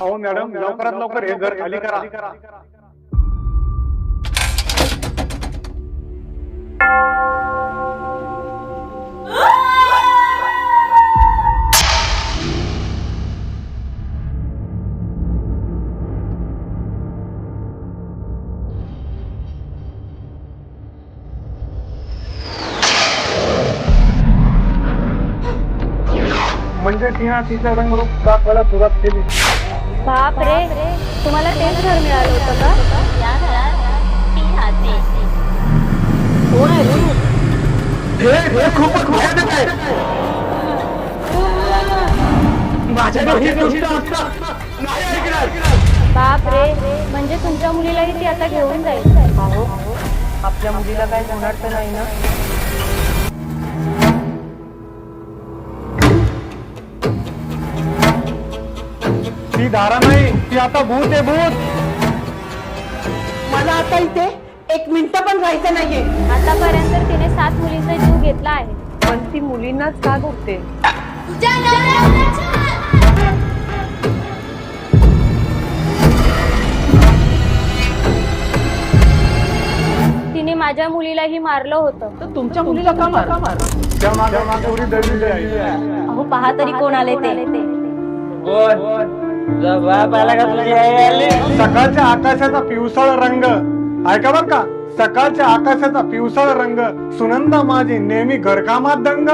अहो मॅडम. लवकरात लवकर हे घर खाली करा. म्हणजे तिने तिचं रंगरूप दाखवायला सुरुवात केली. बाप रे तुम्हाला तेच घर मिळालं होतं का? या घरात ती राहते हे हे खूपच धोक्याचं आहे. माझ्या डोक्यात गोष्ट असतात. नाही ऐकणार. बाप रे म्हणजे तुमच्या मुलीलाही ती आता घेऊन जाईल? आपल्या मुलीला काय होणार तर नाही ना? धारा नाही ती आता भूत आहे भूत. मला आता इथे एक मिनिट पण राहायचं नाहीये. आतापर्यंत तिने सात मुलींचा जीव घेतला आहे. पण ती मुलींनाच का बघते तिने माझ्या मुलीलाही मारलं होतं. तर तुमच्या मुलीला का मार त्या मागे मागे उडी दडलेली आहे. अहो पहा तरी कोण आले ते. सकाळच्या आकाशाचा पिवसळ रंग. ऐका बर का? सकाळच्या आकाशाचा पिवसळ रंग. सुनंदा माझी नेहमी घरकामात दंग.